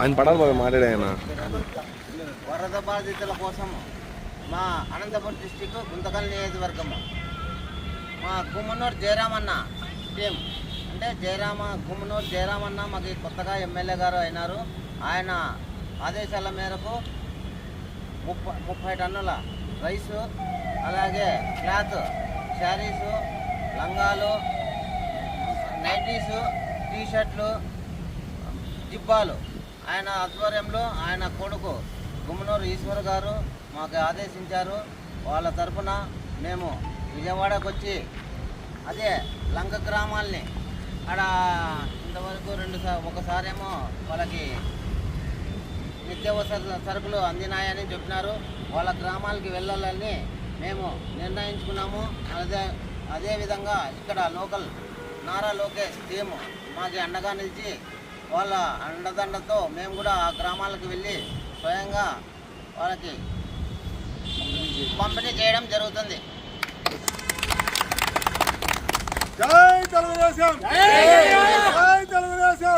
ఆయన పడాలి బాబు మాట్లాడే వరద బాధితుల కోసం మా అనంతపురం డిస్టిక్ గుంతకల్ నియోజకవర్గం. మా గుమ్మనూరు జయరామన్న టీం. అంటే జయరామ గుమ్మనూరు జయరామన్న మాకు కొత్తగా ఎమ్మెల్యే గారు అయినారు. ఆయన ఆదేశాల మేరకు ముప్పై ముప్పై టన్నుల రైసు అలాగే క్లాత్ శారీసు లంగాలు నైటీసు టీషర్ట్లు జిబ్బాలు ఆయన ఆధ్వర్యంలో ఆయన కొడుకు గుమ్మనూరు ఈశ్వర్ గారు మాకు ఆదేశించారు. వాళ్ళ తరఫున మేము విజయవాడకు వచ్చి అదే లంక గ్రామాల్ని ఆడ ఇంతవరకు రెండు ఒకసారేమో వాళ్ళకి నిత్యావసర సరుకులు అందినాయని చెప్పినారు. వాళ్ళ గ్రామాలకి వెళ్ళాలని మేము నిర్ణయించుకున్నాము. అదే అదేవిధంగా ఇక్కడ లోకల్ నారా లోకేష్ టీము మాకు అండగా నిలిచి వాళ్ళ అండదండతో మేము కూడా ఆ గ్రామాలకు వెళ్ళి స్వయంగా వాళ్ళకి పంపిణీ చేయడం జరుగుతుంది. జై తెలుగుదేశం! జై తెలుగుదేశం!